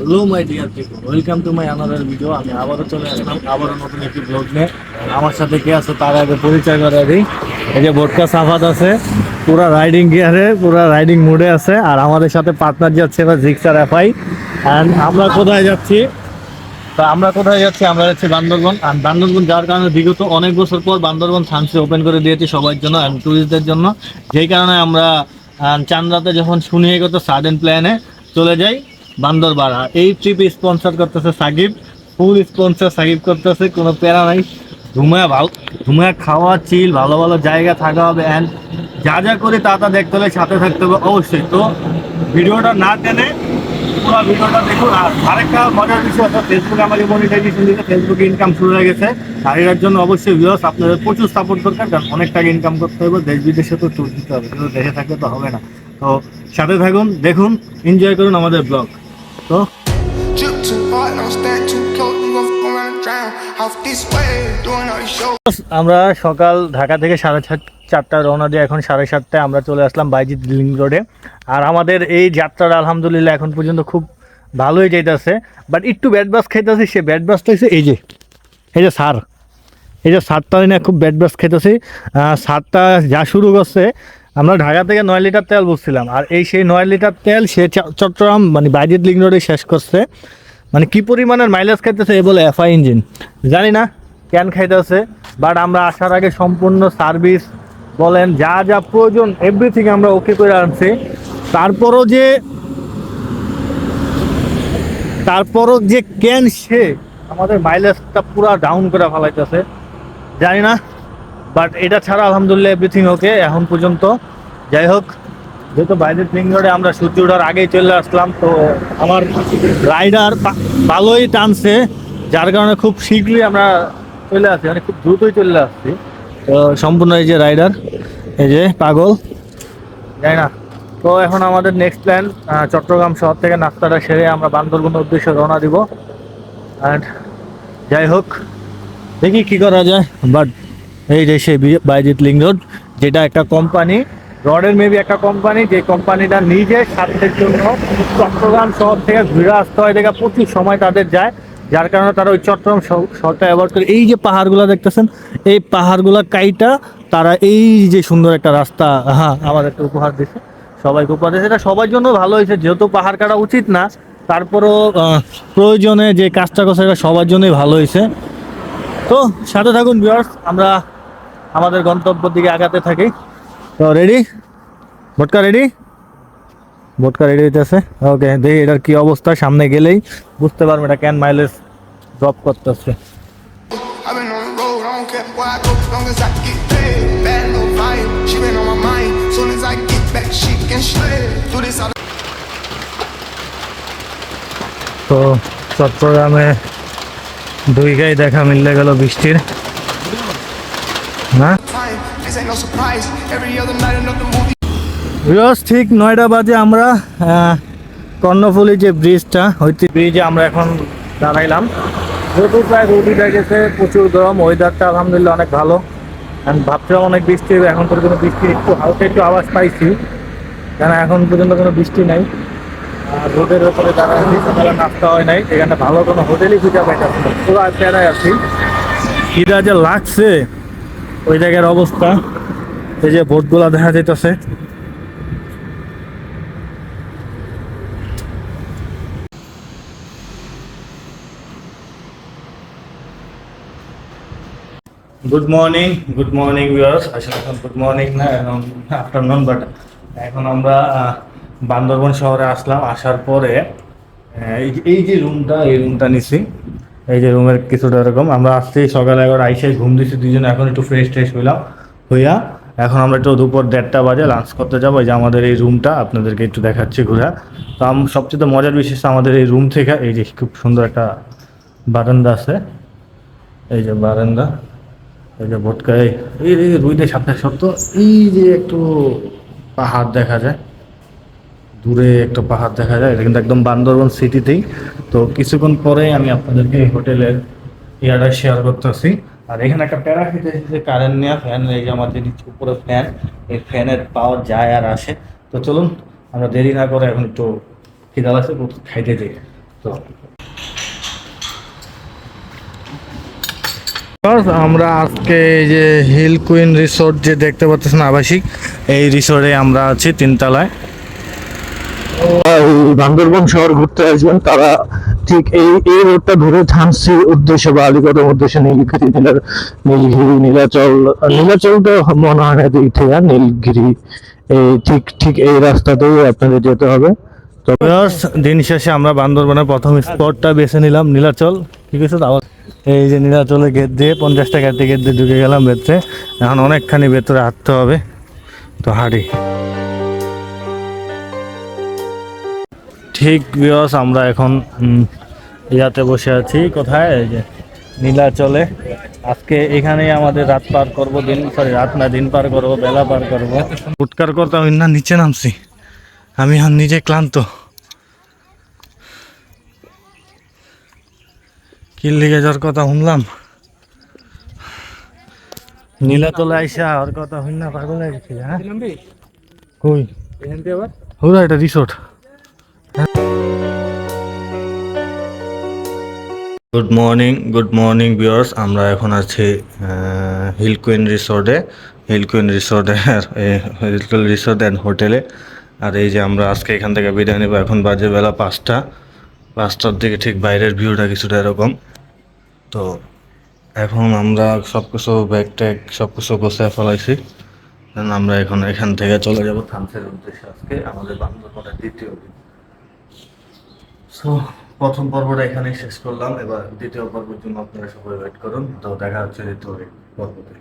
Hello my dear people welcome to my another video আমি আবারও চলে আসলাম। আবারও নতুন একটি ব্লগ নিয়ে। আমার সাথে কে আছে তার আগে পরিচয় করে দিই। এই যে ভোটকা সাফাত আছে, পুরা রাইডিং গিয়ারে পুরা রাইডিং মুডে আছে। আর আমাদের সাথে পার্টনার যাচ্ছে এবার জিক্সার এফআই অ্যান্ড আমরা কোথায় যাচ্ছি? তো আমরা কোথায় যাচ্ছি? আমরা যাচ্ছি বান্দরবন। আর বান্দরবন যাওয়ার কারণে বিগত অনেক বছর পর বান্দরবন সানসি ওপেন করে দিয়েছি সবার জন্য অ্যান্ড টুরিস্টদের জন্য। যেই কারণে আমরা চান্দাতে যখন শুনি গত সাডেন প্ল্যানে চলে যাই। বান্দরবান আর এই ট্রিপ স্পন্সর করতেছে সাকিব ফুল স্পন্সর সাকিব করতেছে, কোনো প্যারা নাই। ঘুমায় ভালো, ঘুমায় খাওয়া চিল ভালো ভালো জায়গা থাকা হবে। অ্যান্ড যা যা করে তা তা দেখতে হলে সাথে থাকতে হবে অবশ্যই। তো ভিডিওটা না টেনে পুরো ভিডিওটা দেখুন। আর আরেকটা মজার বিষয় আছে ফেসবুকে আমাকে মনিটাইজেশন দিতে ফেসবুকে ইনকাম শুরু হয়ে গেছে। আর জন্য অবশ্যই ভিউয়ার্স আপনাদের প্রচুর সাপোর্ট দরকার। কারণ অনেক টাকা ইনকাম করতে হবে, দেশ বিদেশে তো ট্যুর দিতে হবে। কিন্তু দেশে থাকলে তো হবে না। তো সাথে থাকুন, দেখুন এনজয় করুন আমাদের ব্লগ আমরা সকাল ঢাকা থেকে সাড়ে সাত চারটা রওনা দিয়ে এখন সাড়ে সাতটায় আমরা চলে আসলাম বাইজিৎ লিঙ্ক রোডে। আর আমাদের এই যাত্রাটা আলহামদুলিল্লাহ এখন পর্যন্ত খুব ভালোই যাইতেছে। বাট একটু ব্যাড বাস খাইতেছি সে ব্যাড বাসটা হচ্ছে এই যে। এই যে সার। এই যে সারটা না খুব ব্যাড বাস খেতেছি সারটা যা শুরু করছে আমরা ঢাকা থেকে নয় লিটার তেল বুঝছিলাম। আর এই সেই নয় লিটার তেল সে চট্টগ্রাম মানে বাইজিৎ লিঙ্ক রোডে শেষ করছে। মানে কি পরিমাণের মাইলেজ খাইতেছে এ বলে এফআই ইঞ্জিন জানি না কেন খাইতেছে বাট আমরা আসার আগে সম্পূর্ণ সার্ভিস বলেন, যা যা প্রয়োজন এভরিথিং আমরা ওকে করে আনছি। তারপরও যে তারপরও যে কেন সে আমাদের মাইলেজটা পুরা ডাউন করে ফেলাইতেছে, জানি না। বাট এটা ছাড়া আলহামদুলিল্লাহ এভরিথিং ওকে এখন পর্যন্ত। যাই হোক, যেহেতু বাইরের লিঙ্ক রোডে আমরা সূর্য ওঠার আগেই চলে আসলাম, তো আমার রাইডার ভালোই টানছে, যার কারণে খুব শীঘ্রই আমরা চলে আসছি মানে খুব দ্রুতই চলে আসছি। তো সম্পূর্ণ এই যে রাইডার এই যে পাগল। যাই না, তো এখন আমাদের নেক্সট প্ল্যান চট্টগ্রাম শহর থেকে নাস্তাটা সেরে আমরা বান্দরবনের উদ্দেশ্যে রওনা দিব। অ্যান্ড যাই হোক, দেখি কি করা যায় বাট এই যে সেই বাইজিৎ লিঙ্ক রোড, যেটা একটা কোম্পানি রডের মেবি একটা কোম্পানি যে কোম্পানিটা নিজের স্বার্থের জন্য চট্টগ্রাম শহর থেকে ঘুরে আসতে হয়, দেখা প্রচুর সময় তাদের যায়, যার কারণে তারা ওই চট্টগ্রাম শহ- শহরটা অ্যাভয়েড করে। এই যে পাহাড়গুলো দেখতেছেন, এই পাহাড়গুলো কাইটা তারা এই যে সুন্দর একটা রাস্তা হ্যাঁ আমাদেরকে উপহার দিচ্ছে সবাইকে উপহার দিচ্ছে এটা সবার জন্য ভালো হয়েছে, যেহেতু পাহাড় কাটা উচিত না, তারপরও প্রয়োজনে যে কাজটা করছে সবার জন্যই ভালো হয়েছে। তো, সাথে থাকুন ভিউয়ার্স আমরা আমাদের গন্তব্য দিকে আগাতে থাকি। তো রেডি ভোটকা রেডি ভোটকা রেডি হইতেছে। ওকে দেখি এটার কি অবস্থা সামনে গেলেই বুঝতে পারব এটা ক্যান মাইলেজ ড্রপ করতেছে। তো চট্টগ্রামে দুই গাই দেখা মিললে গেল বৃষ্টির। রোজ ঠিক নয়টা বাজে আমরা কর্ণফুলি যে ব্রিজটা, হইতে ব্রিজে আমরা এখন দাঁড়াইলাম। যেহেতু প্রায় রোদ উঠে গেছে, প্রচুর গরম ওয়েদারটা আলহামদুলিল্লাহ অনেক ভালো। ভাবছিলাম অনেক বৃষ্টি হবে, এখন পর্যন্ত বৃষ্টি একটু হালকা একটু আওয়াজ পাইছি। কেন এখন পর্যন্ত কোনো বৃষ্টি নাই। আর রোডের উপরে দাঁড়াচ্ছি সকালে নাস্তা হয় নাই এখানে ভালো কোনো হোটেলই খুঁজে পাইতাম না। পুরো প্যারায় আছি। খিদা যে লাগছে। ওই জায়গার অবস্থা। এই যে বোটগুলা দেখা যাইতেছে। Good morning good morning viewers আসলে এখন গুড মর্নিং না এখন আফটারনুন বাট এখন আমরা আহ, বান্দরবন শহরে আসলাম। আসার পরে এই এই যে রুমটা এই রুমটা নিছি। এই যে রুমের কিছুটা এরকম। আমরা আসছি সকাল একবার আইসে, ঘুম দিচ্ছি দুজনে এখন একটু ফ্রেশ ট্রেশ হইলাম, হইয়া এখন আমরা একটু দুপুর দেড়টা বাজে লাঞ্চ করতে যাব। যে আমাদের এই রুমটা আপনাদেরকে একটু দেখাচ্ছি ঘোরা। তো আম সবচেয়ে মজার বিশেষ আমাদের এই রুম থেকে, এই যে খুব সুন্দর একটা বারান্দা আছে। এই যে বারান্দা, এই যে ভটকায় এই রুইদের সাথে সত্য এই যে একটু পাহাড় দেখা যায়। দূরে একটা পাহাড় দেখা যায়। এটা কিন্তু একদম বান্দরবন সিটিতেই। তো কিছুক্ষণ পরে আমি আপনাদেরকে এই হোটেলের ইয়াটা শেয়ার করতেছি। আর এখানে একটা প্যারা খেতে কারেন্ট নেওয়া ফ্যান এই যে আমাদের উপরে ফ্যান এই ফ্যানের পাওয়ার যায় আর আসে। তো চলুন, আমরা দেরি না করে এখন একটু খিদা আছে খাইতে যাই। তো। আমরা আজকে এই যে হিল কুইন রিসোর্ট যে দেখতে পাচ্ছেন আবাসিক, এই রিসোর্টে আমরা আছি তিনতলায়। বান্দরবন শহর ঘুরতে আসবেন তারা ঠিক এই এই রোডটা ধরে ঝান্সির উদ্দেশ্যে বা আলিগড়ের উদ্দেশ্যে নীলগিরি নীলা নীলগিরি নীলাচল নীলাচল তো মনে হয় না দিক থেকে নীলগিরি এই ঠিক ঠিক এই রাস্তাতেই আপনাদের যেতে হবে। তো Viewers, দিন শেষে আমরা বান্দরবনের প্রথম স্পটটা বেছে নিলাম নীলাচল। ঠিক আছে আবার এই যে নীলাচলে গেট দিয়ে পঞ্চাশ টাকা টিকিট দিয়ে ঢুকে গেলাম ভেতরে এখন অনেকখানি ভেতরে হাঁটতে হবে। তো হাঁটি। ঠিক বিয়স আমরা এখন ইয়াতে বসে আছি। কোথায়? এই যে নীলাচলে। আজকে এখানেই আমাদের রাত পার করব দিন সরি রাত না দিন পার করব বেলা পার করব। উৎকার করতে আমি না নিচে নামছি। আমি এখন নিজে ক্লান্ত। কি লেগে যাওয়ার কথা শুনলাম। নীলাতলে আইসা আর কথা শুন না পাগল হয়ে গেছি হ্যাঁ? কই? হুরা এটা resort good morning good morning viewers আমরা এখন আছি হিল কুইন রিসোর্টে হিল কুইন রিসোর্টে হিল কুইন রিসোর্ট অ্যান্ড হোটেলে আর এই যে আমরা আজকে এখান থেকে বিদায় নেব, এখন বাজে বেলা পাঁচটা। পাঁচটার দিকে ঠিক বাইরের ভিউটা কিছুটা এরকম। তো এখন আমরা সব কিছু ব্যাগ ট্যাগ সব কিছু গোছায় ফেলাইছি। আমরা এখন এখান থেকে চলে যাব থামসের উদ্দেশ্যে আজকে, আমাদের বান্দরবনের দ্বিতীয় দিন। সো প্রথম পর্বটা এখানেই শেষ করলাম। এবার দ্বিতীয় পর্বের জন্য আপনারা সবাই ওয়েট করুন। তো দেখা হচ্ছে দ্বিতীয় পর্বতে।